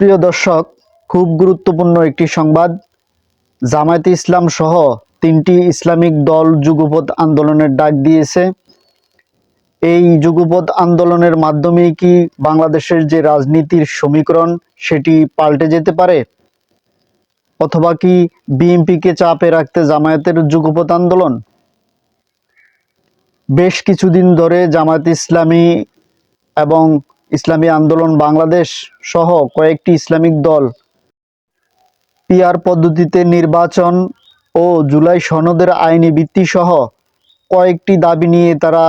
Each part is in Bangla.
প্রিয় দর্শক, খুব গুরুত্বপূর্ণ একটি সংবাদ। জামায়াতে ইসলাম সহ তিনটি ইসলামিক দল যুগপৎ আন্দোলনের ডাক দিয়েছে। এই যুগপৎ আন্দোলনের মাধ্যমে কি বাংলাদেশের যে রাজনীতির সমীকরণ, সেটি পাল্টে যেতে পারে? অথবা কি বিএনপিকে চাপে রাখতে জামায়াতের যুগপৎ আন্দোলন? বেশ কিছুদিন ধরে জামায়াত ইসলামী এবং ইসলামী আন্দোলন বাংলাদেশ সহ কয়েকটি ইসলামিক দল পিআর পদ্ধতিতে নির্বাচন ও জুলাই সনদের আইনি ভিত্তি সহ কয়েকটি দাবি নিয়ে তারা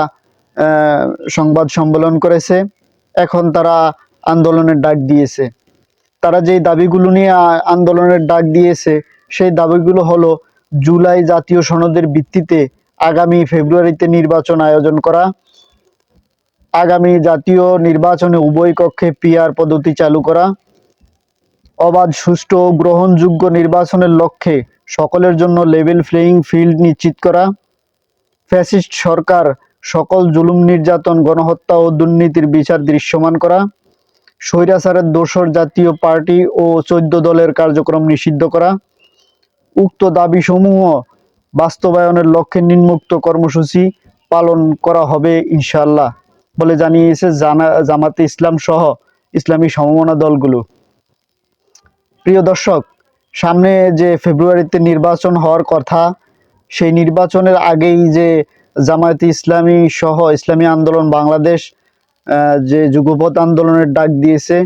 সংবাদ সম্মেলন করেছে। এখন তারা আন্দোলনের ডাক দিয়েছে। তারা যেই দাবিগুলো নিয়ে আন্দোলনের ডাক দিয়েছে, সেই দাবিগুলো হলো জুলাই জাতীয় সনদের ভিত্তিতে আগামী ফেব্রুয়ারিতে নির্বাচন আয়োজন করা। আগামী জাতীয় নির্বাচনে উভয় কক্ষে পিআর পদ্ধতি চালু করা। অবাধ, সুষ্ঠু ও গ্রহণযোগ্য নির্বাচনের লক্ষ্যে সকলের জন্য লেভেল প্লেয়িং ফিল্ড নিশ্চিত করা। ফ্যাসিস্ট সরকার সকল জুলুম, নির্যাতন, গণহত্যা ও দুর্নীতির বিচার দৃশ্যমান করা। স্বৈরাচারের দোসর জাতীয় পার্টি ও চোদ্দ দলের কার্যক্রম নিষিদ্ধ করা। উক্ত দাবিসমূহ বাস্তবায়নের লক্ষ্যে নিম্নোক্ত কর্মসূচি পালন করা হবে ইনশাআল্লাহ। বলে জানিয়েছে জানা, জামাতে ইসলাম সহ ইসলামী সমমনা দলগুলো। প্রিয় দর্শক, সামনে যে ফেব্রুয়ারিতে নির্বাচন হওয়ার কথা, সেই নির্বাচনের আগেই যে জামায়াতে ইসলামী সহ ইসলামী আন্দোলন বাংলাদেশ যে যুগপৎ আন্দোলনের ডাক দিয়েছে,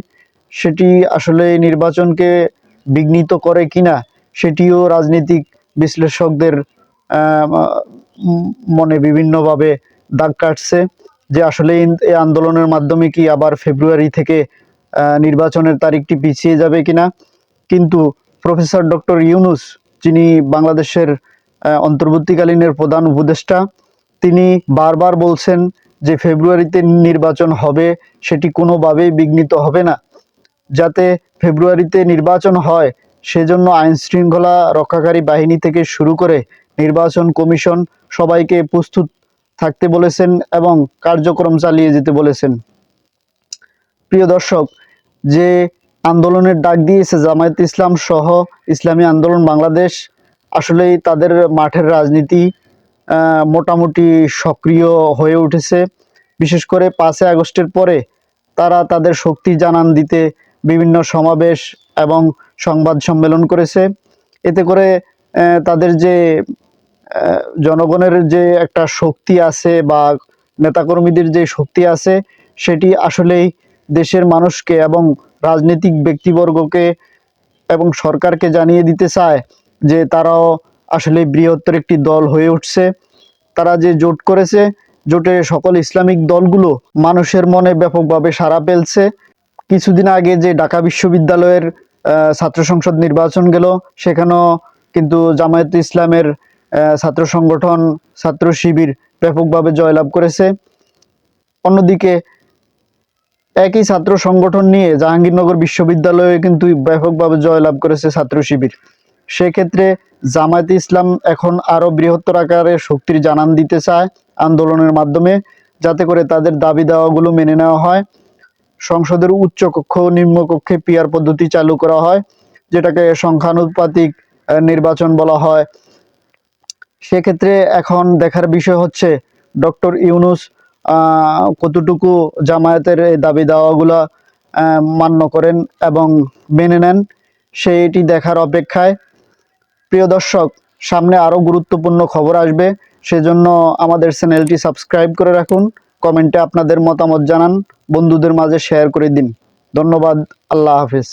সেটি আসলে নির্বাচনকে বিঘ্নিত করে কিনা, সেটিও রাজনৈতিক বিশ্লেষকদের মনে বিভিন্নভাবে দাগ কাটছে। যে আসলে এই- আন্দোলনের মাধ্যমে কি আবার ফেব্রুয়ারি থেকে নির্বাচনের তারিখটি পিছিয়ে যাবে কিনা? কিন্তু প্রফেসর ডক্টর ইউনুস, যিনি বাংলাদেশের অন্তর্বর্তীকালীনের প্রধান উপদেষ্টা, তিনি বারবার বলছেন যে ফেব্রুয়ারিতে নির্বাচন হবে, সেটি কোনোভাবেই বিঘ্নিত হবে না। যাতে ফেব্রুয়ারিতে নির্বাচন হয়, সেজন্য আইন শৃঙ্খলা রক্ষাকারী বাহিনী থেকে শুরু করে নির্বাচন কমিশন সবাইকে প্রস্তুত থাকতে বলেছেন এবং কার্যক্রম চালিয়ে যেতে বলেছেন। প্রিয় দর্শক, যে আন্দোলনের ডাক দিয়েছে জামায়াত ইসলাম সহ ইসলামী আন্দোলন বাংলাদেশ, আসলেই তাদের মাঠের রাজনীতি মোটামুটি সক্রিয় হয়ে উঠেছে। বিশেষ করে পাঁচই আগস্টের পরে তারা তাদের শক্তি জানান দিতে বিভিন্ন সমাবেশ এবং সংবাদ সম্মেলন করেছে। এতে করে তাদের যে জনগণের যে একটা শক্তি আছে বা নেতাকর্মীদের যে শক্তি আছে, সেটি আসলেই দেশের মানুষকে এবং রাজনৈতিক ব্যক্তিবর্গকে এবং সরকারকে জানিয়ে দিতে চায় যে তারাও আসলে বৃহত্তর একটি দল হয়ে উঠছে। তারা যে জোট করেছে, জোটে সকল ইসলামিক দলগুলো মানুষের মনে ব্যাপকভাবে সাড়া ফেলছে। কিছুদিন আগে যে ঢাকা বিশ্ববিদ্যালয়ের ছাত্র সংসদ নির্বাচন গেল, সেখানেও কিন্তু জামায়াত ইসলামের ছাত্র সংগঠন, ছাত্র শিবির ব্যাপকভাবে জয়লাভ করেছে। অন্যদিকে, একই ছাত্র সংগঠন নিয়ে জাহাঙ্গীরনগর বিশ্ববিদ্যালয়ে কিন্তু ব্যাপকভাবে জয়লাভ করেছে ছাত্র শিবির। সেক্ষেত্রে জামায়াতে ইসলাম এখন আরও বৃহত্তর আকারে শক্তির জানান দিতে চায় আন্দোলনের মাধ্যমে, যাতে করে তাদের দাবি দাওয়াগুলো মেনে নেওয়া হয়। সংসদের উচ্চ কক্ষ ও নিম্ন কক্ষে পিয়ার পদ্ধতি চালু করা হয়, যেটাকে সংখ্যানুপাতিক নির্বাচন বলা হয়। সেক্ষেত্রে এখন দেখার বিষয় হচ্ছে ডক্টর ইউনুস কতটুকু জামায়াতের এই দাবি দাওয়াগুলা মান্য করেন এবং মেনে নেন সেইটি দেখার অপেক্ষায়। প্রিয় দর্শক, সামনে আরও গুরুত্বপূর্ণ খবর আসবে, সেজন্য আমাদের চ্যানেলটি সাবস্ক্রাইব করে রাখুন, কমেন্টে আপনাদের মতামত জানান, বন্ধুদের মাঝে শেয়ার করে দিন। ধন্যবাদ, আল্লাহ হাফিজ।